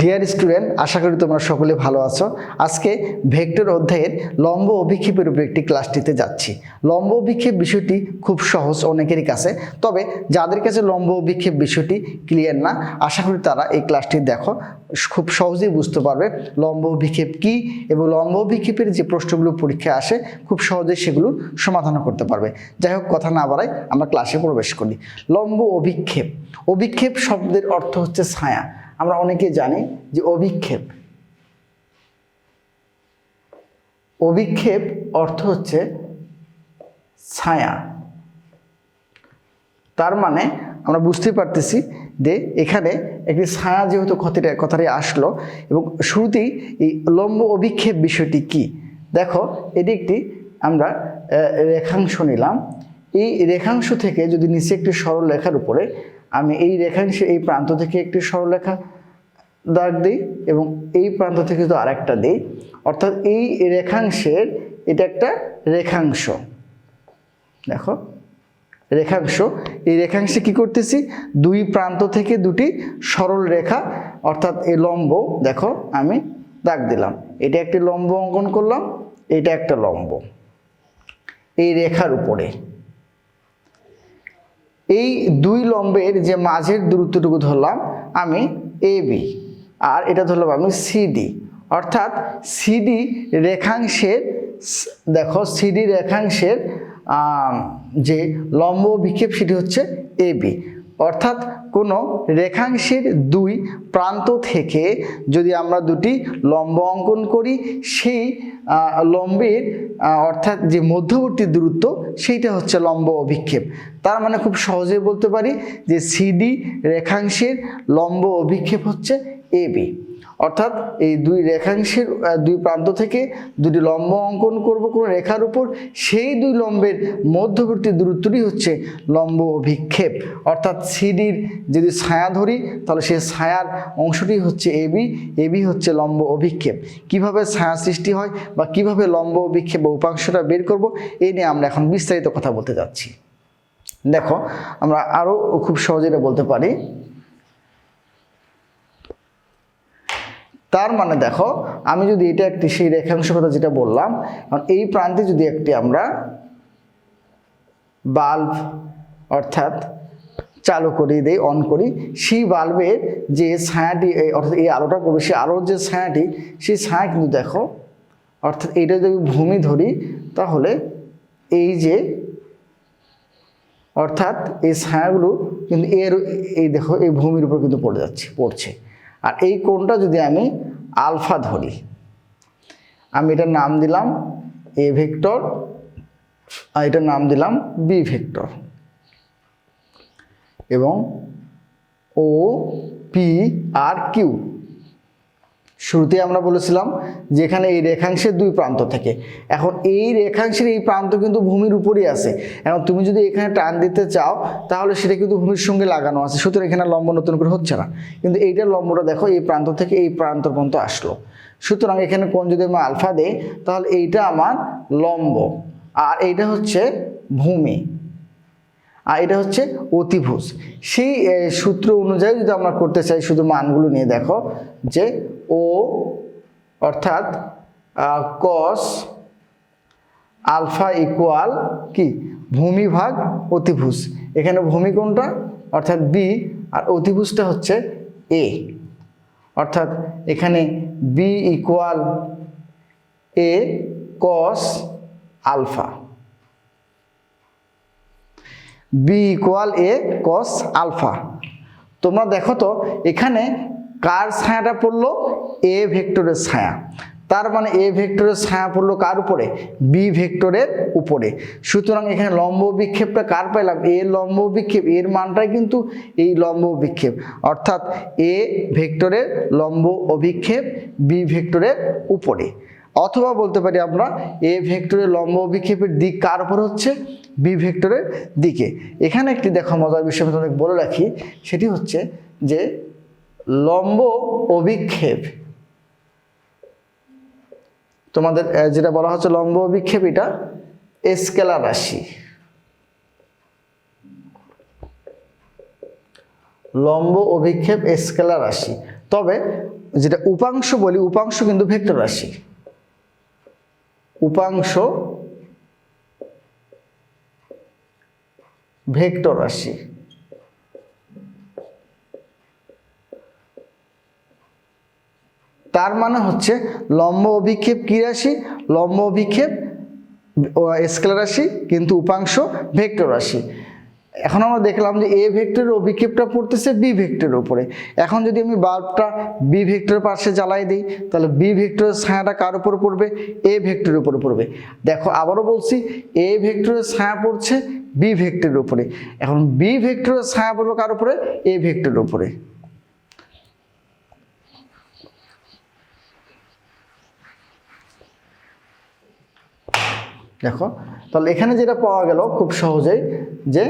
Dear student আশা করি তোমরা সকলে ভালো আছো। আজকে ভেক্টর অধ্যায়ের লম্ব অভিক্ষেপের উপর একটি ক্লাসটিতে যাচ্ছি। লম্ব অভিক্ষেপ বিষয়টি খুব সহজ, অনেকেরই কাছে। তবে যাদের কাছে লম্ব অভিক্ষেপ বিষয়টি ক্লিয়ার না, আশা করি তারা এই ক্লাসটি দেখো। খুব সহজেই বুঝতে পারবে লম্ব অভিক্ষেপ কী এবং লম্ব অভিক্ষেপের যে প্রশ্নগুলো পরীক্ষায় আসে, খুব সহজেই সেগুলোর সমাধান করতে পারবে। যাই হোক, কথা না বাড়াই আমরা ক্লাসে প্রবেশ করি। লম্ব অভিক্ষেপ। অভিক্ষেপ শব্দের অর্থ হচ্ছে ছায়া। আমরা অনেকে জানি যে অভিক্ষেপ। অভিক্ষেপ অর্থ হচ্ছে ছায়া। তার মানে আমরা বুঝতে পারতেছি যে এখানে একটি ছায়া যেহেতু কথাটা কথাটি আসলো এবং শুরুতেই এই লম্ব অভিক্ষেপ বিষয়টি কি? দেখো, এটি একটি আমরা রেখাংশ নিলাম। এই রেখাংশ থেকে যদি নিচে একটি সরল রেখার উপরে আমি এই রেখাংশে এই প্রান্ত থেকে একটি সরলরেখা দাগ দিই এবং এই প্রান্ত থেকে তো আরেকটা দিই। অর্থাৎ এই রেখাংশের এটা একটা রেখাংশ। দেখো, রেখাংশ। এই রেখাংশে কি করতেছি? দুই প্রান্ত থেকে দুটি সরল রেখা, অর্থাৎ এই লম্ব, দেখো, আমি দাগ দিলাম। এটা একটি লম্ব অঙ্কন করলাম, এটা একটা লম্ব। এই রেখার উপরে। এই দুই লম্বের যে মাঝের দূরত্বটুকু ধরলাম আমি এ বি আর এটা ধরলাম আমি সিডি অর্থাৎ সিডি রেখাংশের দেখো সিডি রেখাংশের যে লম্ব বিক্ষেপ সেটি হচ্ছে এ বি অর্থাৎ কোনো রেখাংশের দুই প্রান্ত থেকে যদি আমরা দুটি লম্ব অঙ্কন করি, সেই লম্বের অর্থাৎ যে মধ্যবর্তী দূরত্ব, সেইটা হচ্ছে লম্ব অভিক্ষেপ। তার মানে খুব সহজে বলতে পারি যে সিডি রেখাংশের লম্ব অভিক্ষেপ হচ্ছে এ বি অর্থাৎ এই দুই রেখাংশের দুই প্রান্ত থেকে দুটি লম্ব অঙ্কন করব কোনো রেখার উপর, সেই দুই লম্বের মধ্যবর্তী দূরত্বটি হচ্ছে লম্ব অভিক্ষেপ। অর্থাৎ সিডির যদি ছায়া ধরি, তাহলে সেই ছায়ার অংশটি হচ্ছে এবি এবি হচ্ছে লম্ব অভিক্ষেপ। কীভাবে ছায়া সৃষ্টি হয় বা কীভাবে লম্ব অভিক্ষেপ বা উপাংশটা বের করব এই নিয়ে আমরা এখন বিস্তারিত কথা বলতে যাচ্ছি। দেখো, আমরা আরও খুব সহজে বলতে পারি। তার মানে দেখো, আমি যদি এটা একটি সেই রেখাংশ কথা যেটা বললাম কারণ এই প্রান্তে যদি একটি আমরা বাল্ব অর্থাৎ চালু করি দেই অন করি, সেই বাল্বের যে ছায়াটি অর্থাৎ এই আলোটা পড়বে, সেই আলোর যে ছায়াটি, সেই ছায়া কিন্তু দেখো, অর্থাৎ এইটা যদি ভূমি ধরি, তাহলে এই যে অর্থাৎ এই ছায়াগুলো কিন্তু এর, এই দেখো, এই ভূমির উপর কিন্তু পড়ে যাচ্ছে, পড়ছে। আর এই কোণটা যদি আমি আলফা ধরি, আমি এটার নাম দিলাম এ ভেক্টর, আর এটার নাম দিলাম বি ভেক্টর। এবং ও, পি, আর, কিউ। শুরুতে আমরা বলেছিলাম যে এখানে এই রেখাংশের দুই প্রান্ত থেকে। এখন এই রেখাংশের এই প্রান্ত কিন্তু ভূমির উপরেই আছে। এখন তুমি যদি এখানে টান দিতে চাও, তাহলে সেটা কিন্তু ভূমির সঙ্গে লাগানো আছে। সুতরাং এখানে লম্ব নতুন করে হচ্ছে না। কিন্তু এইটার লম্বটা দেখো, এই প্রান্ত থেকে এই প্রান্ত পর্যন্ত আসলো। সুতরাং এখানে কোন যদি আমি আলফা দেই, তাহলে এইটা আমার লম্ব। আর এইটা হচ্ছে ভূমি। আর এটা হচ্ছে অতিভুজ। সেই সূত্র অনুযায়ী যদি আমরা করতে চাই শুধু মানগুলো নিয়ে দেখো, যে ও অর্থাৎ কস আলফা ইকুয়াল কি? ভূমি ভাগ অতিভুজ। এখানে ভূমি কোনটা? অর্থাৎ বি আর অতিভুজটা হচ্ছে এ অর্থাৎ এখানে B equal A cos alpha. B equal A cos alpha. তোমরা দেখো তো, এখানে কার ছায়াটা পড়ল? এ ভেক্টরের ছায়া। তার মানে এ ভেক্টরের ছায়া পড়ল কার উপরে? বি ভেক্টরের উপরে। সুতরাং এখানে লম্ব বিক্ষেপটা কার পাইলাম? এ লম্ব বিক্ষেপ, এর মানটাই কিন্তু এই লম্ব বিক্ষেপ। অর্থাৎ এ ভেক্টরের লম্ব অভিক্ষেপ, বি ভেক্টরের উপরে। অথবা বলতে পারি আমরা এ ভেক্টরের লম্ব অভিক্ষেপের দিক কার উপর হচ্ছে? বি ভেক্টরের দিকে। এখানে একটি দেখো মজার বিষয় আমি তোমাদের বলে রাখি, সেটি হচ্ছে যে লম্ব অভিক্ষেপ, তোমাদের যেটা বলা হচ্ছে লম্ব অভিক্ষেপ, এটা স্কেলার রাশি। লম্ব অভিক্ষেপ স্কেলার রাশি। তবে যেটা উপাংশ বলি, উপাংশ কিন্তু ভেক্টর রাশি। উপাংশ ভেক্টর রাশি। তার মানে হচ্ছে লম্ব অভিক্ষেপ কি রাশি? লম্ব অভিক্ষেপ স্কেলার রাশি, কিন্তু উপাংশ ভেক্টর রাশি। এখন আমরা দেখলাম যে এ ভেক্টরের অভিক্ষেপটা পড়তেছে বি ভেক্টরের উপরে। এখন যদি আমি বাল্বটা বি ভেক্টরের পাশে জ্বালাই দিই, তাহলে বি ভেক্টরের ছায়াটা কার উপর পড়বে? এ ভেক্টরের উপরে পড়বে। দেখো, আবারও বলছি এ ভেক্টরের ছায়া পড়ছে বি ভেক্টরের উপরে। এখন বি ভেক্টরের ছায়া পড়বে কার উপরে? এ ভেক্টরের উপরে। দেখো, তাহলে এখানে যেটা পাওয়া গেল খুব সহজেই যে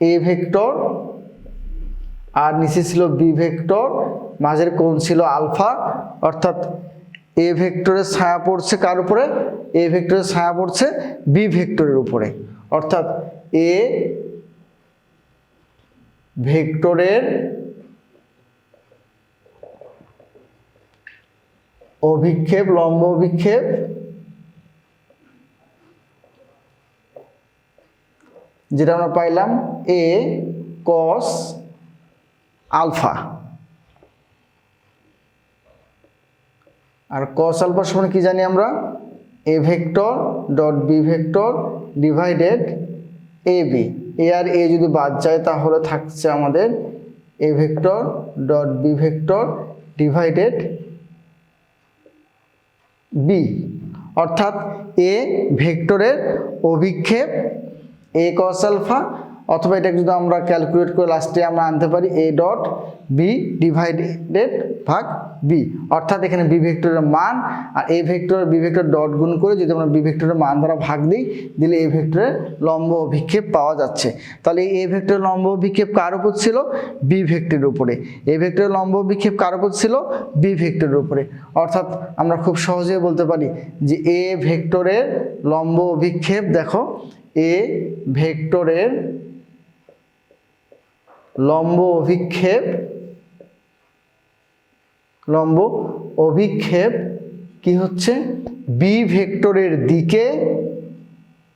এ ভেক্টর আর নিচে ছিল বি ভেক্টর মাঝের কোণ ছিল আলফা অর্থাৎ এ ভেক্টরের ছায়া পড়ছে কার উপরে? এ ভেক্টরের ছায়া পড়ছে বি ভেক্টরের উপরে। অর্থাৎ এ ভেক্টরের অভিক্ষেপ, লম্ব অভিক্ষেপ যেটা আমরা পাইলাম এ কস আলফা। আর কস আলফা সমান কি জানি আমরা? A vector dot B vector divided A B A R A যদি বাদ যায় তাহলে থাকছে আমাদের A vector dot B vector divided B অর্থাৎ এ ভেক্টরের অভিক্ষেপ এ কস আলফা অথবা এটাকে যদি আমরা ক্যালকুলেট করে লাস্টে আমরা আনতে পারি এ ডট বি ডিভাইডেড ভাগ বি অর্থাৎ এখানে বি ভেক্টরের মান আর A vector B vector dot গুণ করে যদি আমরা বি ভেক্টরের মান দ্বারা ভাগ দিই, দিলে এ ভেক্টরের লম্ব অভিক্ষেপ পাওয়া যাচ্ছে। তাহলে এই এ ভেক্টরের লম্ব অভিক্ষেপ কার উপর ছিল? বি ভেক্টরের উপরে। এ ভেক্টরের লম্ব অভিক্ষেপ কার উপর ছিল? বি ভেক্টরের উপরে। অর্থাৎ আমরা খুব সহজেই বলতে পারি যে এ ভেক্টরের লম্ব অভিক্ষেপ, দেখো এ ভেক্টরের লম্ব অভিক্ষেপ লম্ব অভিক্ষেপ কি হচ্ছে? বি ভেক্টরের দিকে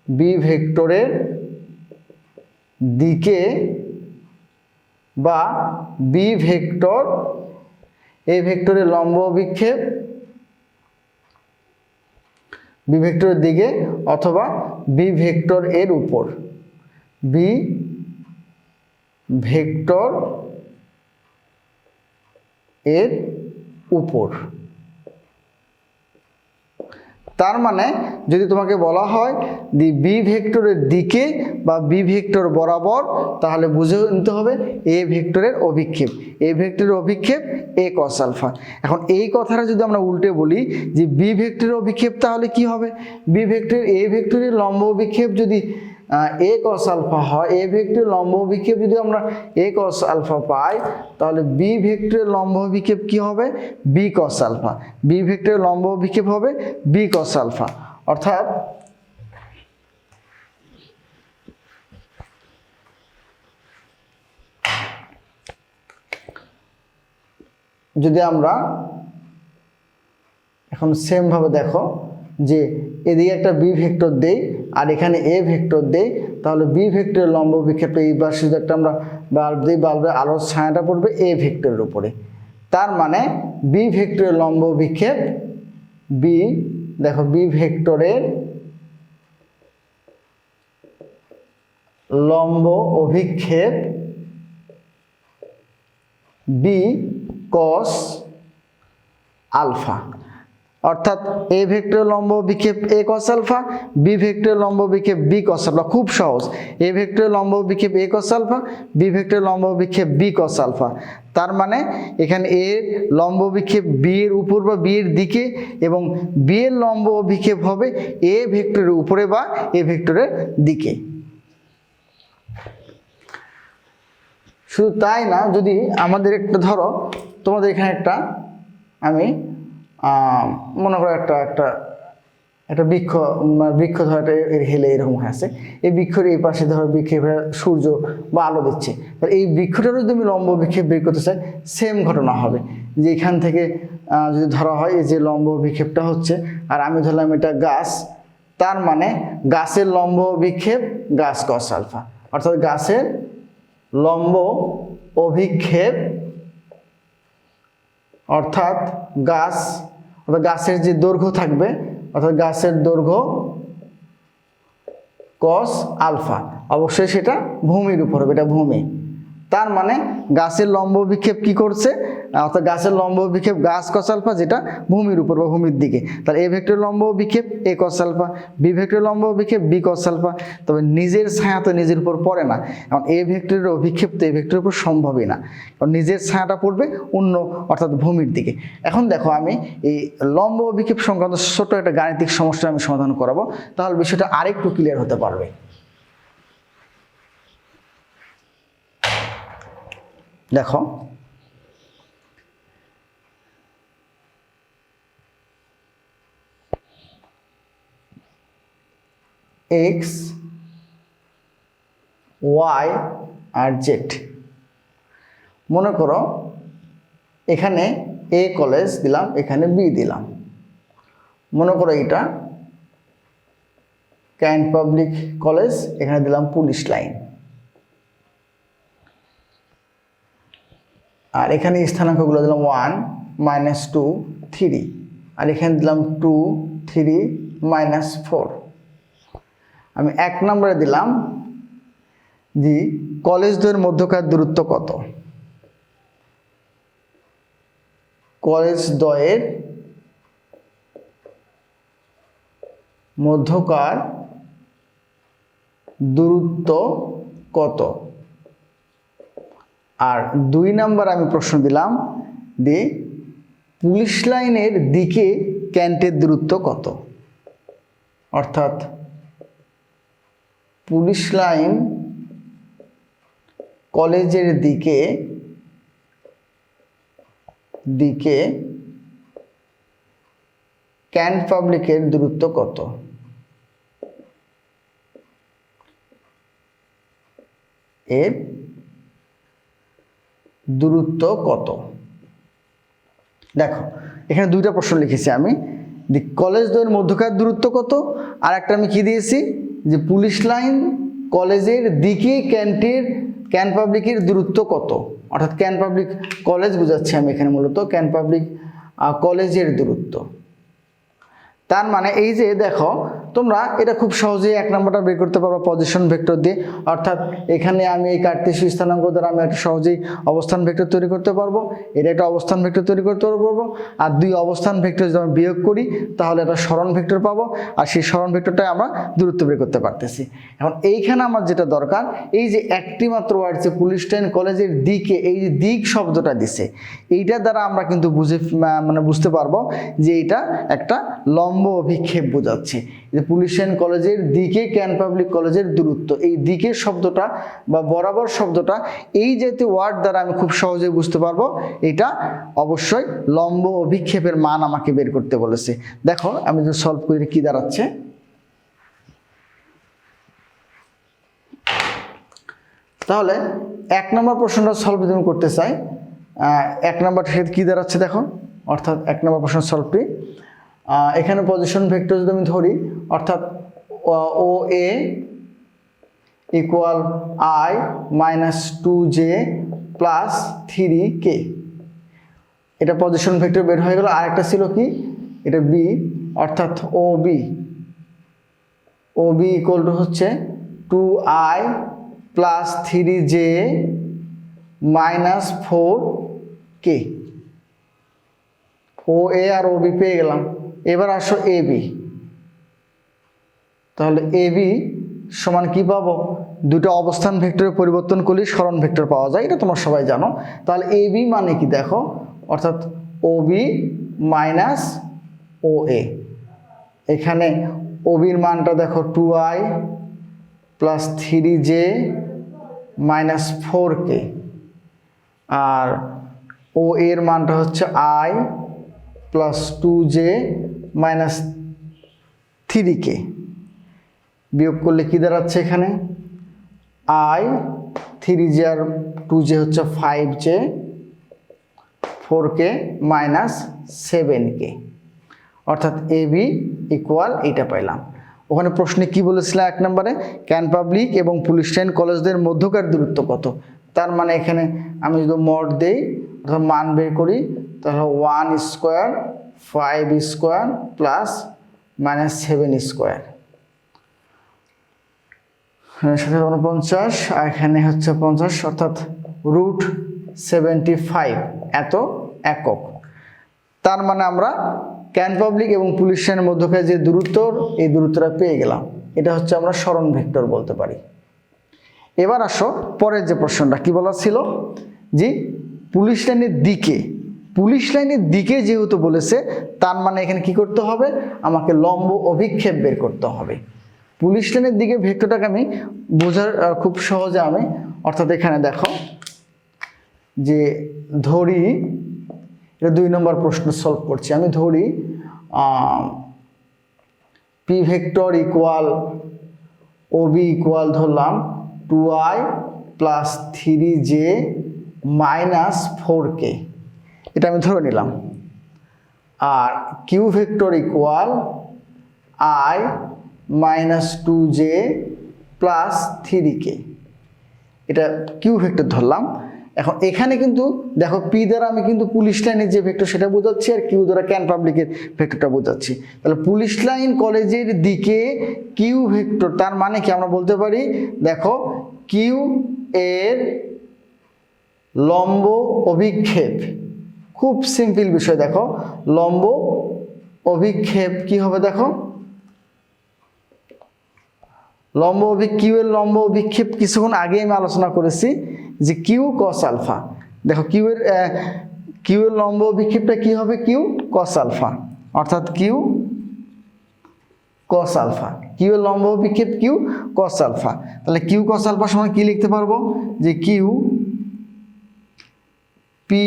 বি ভেক্টরের দিকে বা বি ভেক্টর এ ভেক্টরের লম্ব অভিক্ষেপ বি ভেক্টরের দিকে অথবা বি ভেক্টর এর উপর। বি ভেক্টর এর উপর। তার মানে যদি তোমাকে বলা হয় দি বি ভেক্টরের দিকে বা বি ভেক্টর বরাবর, তাহলে বুঝে নিতে হবে এ ভেক্টরের অভিক্ষেপ। এ ভেক্টরের অভিক্ষেপ এ কস আলফা এখন এই কথাটা যদি আমরা উল্টে বলি যে বি ভেক্টরের অভিক্ষেপ তাহলে কি হবে? বি ভেক্টরের এ ভেক্টরের লম্ব অভিক্ষেপ যদি এ কস আলফা হয় এ ভেক্টরের লম্ব অভিক্ষেপ যদি আমরা এ কস আলফা পাই, তাহলে বি ভেক্টরের লম্ব অভিক্ষেপ কি হবে? বি কস আলফা বি ভেক্টরের লম্ব অভিক্ষেপ হবে বি কস আলফা অর্থাৎ যদি আমরা এখন সেমভাবে দেখো যে এদিকে একটা বি ভেক্টর দেই এখানে এ ভেক্টর দেই, তাহলে বি ভেক্টরের লম্ব বিক্ষেপে এই যদি একটা আমরা বাল্ব দিই বাল্বের আলোর ছায়াটা পড়বে এ ভেক্টরের উপরে। তার মানে বি ভেক্টরের লম্ব বিক্ষেপ বি, দেখো বি ভেক্টরের লম্ব অভিক্ষেপ বি কস আলফা। অর্থাৎ এ ভেক্টর লম্ব বিক্ষেপ A cos alpha B vector লম্ব বিক্ষেপ বি কস আলফা খুব সহজ। এ ভেক্টর লম্ব বিক্ষেপ A cos alpha B vector লম্ব বিক্ষেপ বি কস আলফা তার মানে এখানে এ লম্ব বিক্ষেপ বি এর উপর বা বি এর দিকে এবং বি এর লম্ব বিক্ষেপ হবে এ ভেক্টরের উপরে বা এ ভেক্টরের দিকে। শুধু তাই না, যদি আমাদের একটা ধরো, তোমাদের এখানে একটা আমি মনে করো একটা একটা একটা বৃক্ষ বৃক্ষ ধর এর হেলে এরকম হয়ে আছে। এই বৃক্ষের এই পাশে ধরো বিক্ষেপ সূর্য বা আলো দিচ্ছে। এই বৃক্ষটারও যদি আমি লম্ব বিক্ষেপ বের করতে চাই সেম ঘটনা হবে। যে এখান থেকে যদি ধরা হয় এই যে লম্ব বিক্ষেপটা হচ্ছে, আর আমি ধরলাম এটা গাছ, তার মানে গাছের লম্ব বিক্ষেপ গাছ কস আলফা অর্থাৎ গাছের লম্ব অভিক্ষেপ, অর্থাৎ গাছ অর্থাৎ গাছের যে দৈর্ঘ্য থাকবে, অর্থাৎ গাছের দৈর্ঘ্য কস আলফা অবশ্যই সেটা ভূমির উপর হবে, এটা ভূমি। তার মানে গাছের লম্ব বিক্ষেপ কি করছে? অর্থাৎ গাছের লম্ব বিক্ষেপ গাছ কস আলফা যেটা ভূমির উপর বা ভূমির দিকে। তাহলে এ ভেক্টর লম্ব বিক্ষেপ A cos alpha B vector লম্ব বিক্ষেপ বি কস আলফা তবে নিজের ছায়া তো নিজের উপর পড়ে না। কারণ এ ভেক্টরের অভিক্ষেপ তো এ ভেক্টরের উপর সম্ভবই না। কারণ নিজের ছায়াটা পড়বে অন্য, অর্থাৎ ভূমির দিকে। এখন দেখো আমি এই লম্ব অভিক্ষেপ সংক্রান্ত ছোট একটা গাণিতিক সমস্যা আমি সমাধান করাবো। তাহলে বিষয়টা আরেকটু ক্লিয়ার হতে পারবে। দেখো। এক্স ওয়াই আর জেড মনে করো, এখানে এ কলেজ দিলাম, এখানে বি দিলাম। মনে করো এটা ক্যান্ট পাবলিক কলেজ এখানে দিলাম পুলিশ লাইন আর এখানে স্থানাঙ্কগুলো দিলাম ওয়ান মাইনাস টু থ্রি আর এখানে দিলাম টু থ্রি মাইনাস ফোর আমি এক নম্বরে দিলাম যে কলেজ দুয়ের মধ্যকার দূরত্ব কত? কলেজ দ্বয়ের মধ্যকার দূরত্ব কত? আর দুই নাম্বার আমি প্রশ্ন দিলাম যে পুলিশ লাইনের দিকে ক্যান্টের দূরত্ব কত? অর্থাৎ পুলিশ লাইন কলেজের দিকে দিকে ক্যান্ট পাবলিকের দূরত্ব কত? এর দূরত্ব কত? দেখো, এখানে দুইটা প্রশ্ন লিখেছি আমি। যে কলেজ দ্বয়ের মধ্যকার দূরত্ব কত? আর একটা আমি কি দিয়েছি? যে পুলিশ লাইন কলেজের দিকে ক্যান্টের, ক্যান পাবলিকের দূরত্ব কত? অর্থাৎ ক্যান পাবলিক কলেজ বোঝাচ্ছি আমি এখানে মূলত, ক্যান পাবলিক কলেজের দূরত্ব। তার মানে এই যে দেখো তোমরা এটা খুব সহজেই এক নম্বরটা বের করতে পারো পজিশন ভেক্টর দিয়ে। অর্থাৎ এখানে আমি এই কার্তেশীয় স্থানাঙ্ক দ্বারা আমি একটা সহজেই অবস্থান ভেক্টর তৈরি করতে পারব। এটা একটা অবস্থান ভেক্টর তৈরি করতে পারব। আর দুই অবস্থান ভেক্টর যদি আমি বিয়োগ করি, তাহলে একটা স্মরণ ভেক্টর পাবো। আর সেই স্মরণ ভেক্টরটাই আমরা দূরত্ব বের করতে পারতেছি। এখন এইখানে আমার যেটা দরকার, এই যে একটি মাত্র ওয়ার্ড যে পুলিশ ট্রেন কলেজের দিকে এই যে দিক শব্দটা দিছে, এইটার দ্বারা আমরা কিন্তু বুঝে মানে বুঝতে পারব যে এটা একটা লম্ব অভিক্ষেপ বোঝাচ্ছে। যে পুলিশ লাইন কলেজের দিকে ক্যান পাবলিক কলেজের দূরত্ব। এই দিকের শব্দটা বা বরাবর শব্দটা, এই জাতীয় ওয়ার্ড দ্বারা আমি খুব সহজে বুঝতে পারব, এটা অবশ্যই লম্ব অভিক্ষেপের মান আমাকে বের করতে বলেছে। দেখো, আমি যদি সলভ করি, কি দাঁড়াচ্ছে? তাহলে এক নম্বর প্রশ্নটা সলভ যদি করতে চাই এক নম্বর কী দাঁড়াচ্ছে দেখো? অর্থাৎ এক নম্বর প্রশ্ন সলভটি এখানে পজিশন ভেক্টর যদি আমি ধরি, অর্থাৎ O A equal I minus two J plus three K এটা পজিশন ভেক্টর বের হয়ে গেল আর একটা ছিল কি? এটা বি অর্থাৎ O B O B equal to হচ্ছে two I plus three J minus four K O A R O B পেয়ে গেলাম। এবার আসো এ বি। তাহলে এ বি সমান কি পাবো? দুটো অবস্থান ভেক্টরের পরিবর্তন করলে স্মরণ ভেক্টর পাওয়া যায়, এটা তোমরা সবাই জানো। তাহলে এ বি মানে কি দেখো? অর্থাৎ ও বি মাইনাস ও এ। এখানে ওবির মানটা দেখো two I plus three J minus four K. R O এর মানটা হচ্ছে I plus two J minus three K বিয়োগ করলে কি দাঁড়াচ্ছে এখানে? আই থ্রি জে আর টু জে হচ্ছে five J four K minus seven K অর্থাৎ এ বি ইকুয়াল এইটা পাইলাম। ওখানে প্রশ্নে কি বলেছিলাম এক নম্বরে? ক্যান পাবলিক এবং পুলিশ লাইন কলেজদের মধ্যকার দূরত্ব কত? তার মানে এখানে আমি যদি মড দেই, অর্থাৎ মান বের করি, তাহলে one square five square plus minus seven square সাথে উনপঞ্চাশ আর এখানে হচ্ছে পঞ্চাশ, অর্থাৎ রুট সেভেন্টি ফাইভ এত একক। তার মানে আমরা ক্যান পাবলিক এবং পুলিশ লাইনের মধ্যকার যে দূরত্ব, এই দূরত্বটা পেয়ে গেলাম। এটা হচ্ছে আমরা স্মরণ ভেক্টর বলতে পারি। এবার আসো পরের যে প্রশ্নটা, কি বলা ছিল? যে পুলিশ লাইনের দিকে পুলিশ লাইনের দিকে যেহেতু বলেছে, তার মানে এখানে কি করতে হবে? আমাকে লম্ব অভিক্ষেপ বের করতে হবে। পুলিশ লাইনের দিকে ভেক্টরটাকে আমি বোঝার খুব সহজে আমি, অর্থাৎ এখানে দেখো, যে ধরি, এটা দুই নম্বর প্রশ্ন সলভ করছি। আমি ধরি P vector equal O B equal ধরলাম two I plus three J minus four K এটা আমি ধরে নিলাম। আর Q vector equal I minus two J plus three K এটা কিউ ভেক্টর ধরলাম। এখন এখানে কিন্তু দেখো পি দ্বারা আমি কিন্তু পুলিশ লাইনের যে ভেক্টর সেটা বোঝাচ্ছি আর কিউ দ্বারা ক্যান পাবলিকের ভেক্টরটা বোঝাচ্ছি। তাহলে পুলিশ লাইন কলেজের দিকে কিউ ভেক্টর তার মানে কি আমরা বলতে পারি? দেখো কিউ এর লম্ব অভিক্ষেপ খুব সিম্পল বিষয়, দেখো। লম্ব অভিক্ষেপ কি হবে, দেখো? লম্ব অভি কিউ এর লম্ব অভিক্ষেপ কিছুক্ষণ আগে আমি আলোচনা করেছি যে কিউ কস আলফা দেখো কিউ এর কিউ এর লম্ব অভিক্ষেপটা কি হবে? কিউ কস আলফা অর্থাৎ কিউ কস আলফা কিউ এর লম্ব অভিক্ষেপ কিউ কস আলফা তাহলে কিউ কস আলফার সময় কি লিখতে পারব? যে Q P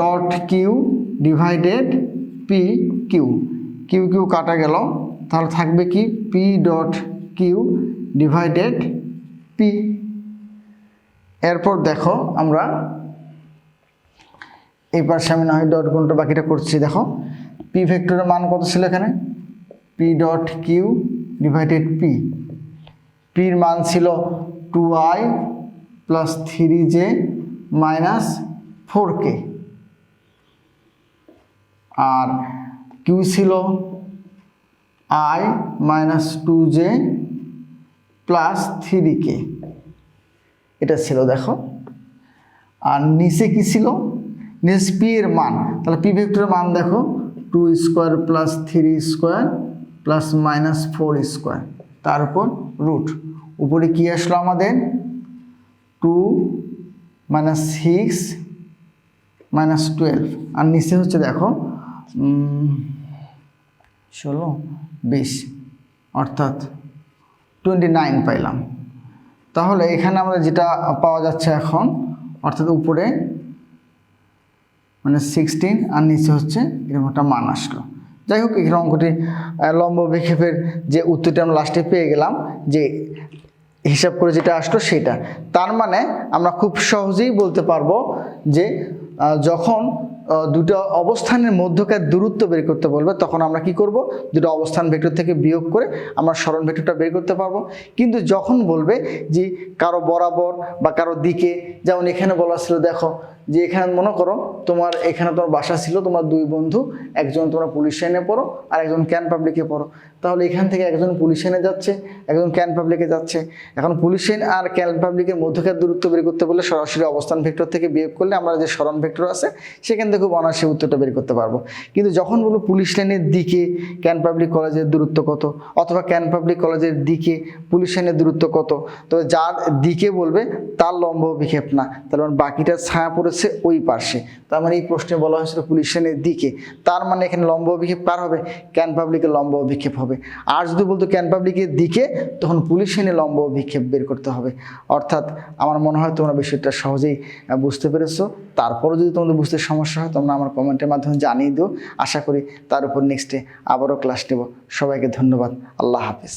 dot Q divided P Q Q Q কাটা গেল। তাহলে থাকবে কি? P dot Q divided P এরপর দেখো আমরা এই পাশে আমি না হয় ডট গুণটা বাকিটা করছি। দেখো পি ভেক্টরের মান কত ছিল এখানে? P dot Q divided P পির মান ছিল two I plus three J minus four K R Q ছিল I minus two J plus three K এটা ছিল, দেখো। আর নিচে কি ছিল? নিচে পি এর মান। তাহলে পি ভেক্টরের মান দেখো two square plus three square plus minus four square তার উপর রুট উপরে কি আসলো আমাদের? Two minus six minus twelve আর নিচে হচ্ছে দেখো ষোলো, বিশ, অর্থাৎ টোয়েন্টি নাইন পাইলাম। তাহলে এখানে আমরা যেটা পাওয়া যাচ্ছে এখন, অর্থাৎ উপরে মানে সিক্সটিন আর নিচে হচ্ছে এরকম একটা মান আসলো। যাই হোক, এখানে অঙ্কটি লম্ব বিক্ষেপের যে উত্তরটা আমরা লাস্টে পেয়ে গেলাম, যে হিসাব করে যেটা আসলো সেটা। তার মানে আমরা খুব সহজেই বলতে পারব যে যখন দুটো অবস্থানের মধ্যকার দূরত্ব বের করতে বলবে, তখন আমরা কি করব? দুটো অবস্থান ভেক্টর থেকে বিয়োগ করে আমরা স্মরণ ভেক্টরটা বের করতে পারব। কিন্তু যখন বলবে যে কারও বরাবর বা কারও দিকে, যেমন এখানে বলা ছিল, দেখো যে এখানে মনে করো তোমার এখানে তোমার বাসা ছিল, তোমার দুই বন্ধু, একজন তোমরা পুলিশ লাইনে পড়ো আর একজন ক্যান পাবলিকে পড়ো। তাহলে এখান থেকে একজন পুলিশ লাইনে যাচ্ছে, একজন ক্যান পাবলিকে যাচ্ছে। এখন পুলিশ লাইন আর ক্যান পাবলিকের মধ্যকার দূরত্ব বের করতে বলে সরাসরি অবস্থান ভেক্টর থেকে বিয়োগ করলে আমরা যে স্মরণ ভেক্টর আছে, সেখান থেকে খুব অনায়াসে উত্তরটা বের করতে পারব। কিন্তু যখন বলব পুলিশ লাইনের দিকে ক্যান পাবলিক কলেজের দূরত্ব কত, অথবা ক্যান পাবলিক কলেজের দিকে পুলিশ লাইনের দূরত্ব কত, তবে যার দিকে বলবে তার লম্ব বিক্ষেপ না। তাহলে বাকিটা ছায়া পড়েছে বলছে ওই পার্শ্বে তার মানে এই প্রশ্নে বলা হয়েছিল পুলিশ লাইনের দিকে। তার মানে এখানে লম্ব অভিক্ষেপ কার হবে? ক্যান পাবলিকের লম্ব অভিক্ষেপ হবে। আর যদি বলতো ক্যান পাবলিকের দিকে, তখন পুলিশ লাইনে লম্ব অভিক্ষেপ বের করতে হবে। অর্থাৎ আমার মনে হয় তোমরা বিষয়টা সহজেই বুঝতে পেরেছ। তারপরও যদি তোমাদের বুঝতে সমস্যা হয়, তোমরা আমার কমেন্টের মাধ্যমে জানিয়ে দিও। আশা করি তার উপর নেক্সটে আবারও ক্লাস নেব। সবাইকে ধন্যবাদ। আল্লাহ হাফিজ।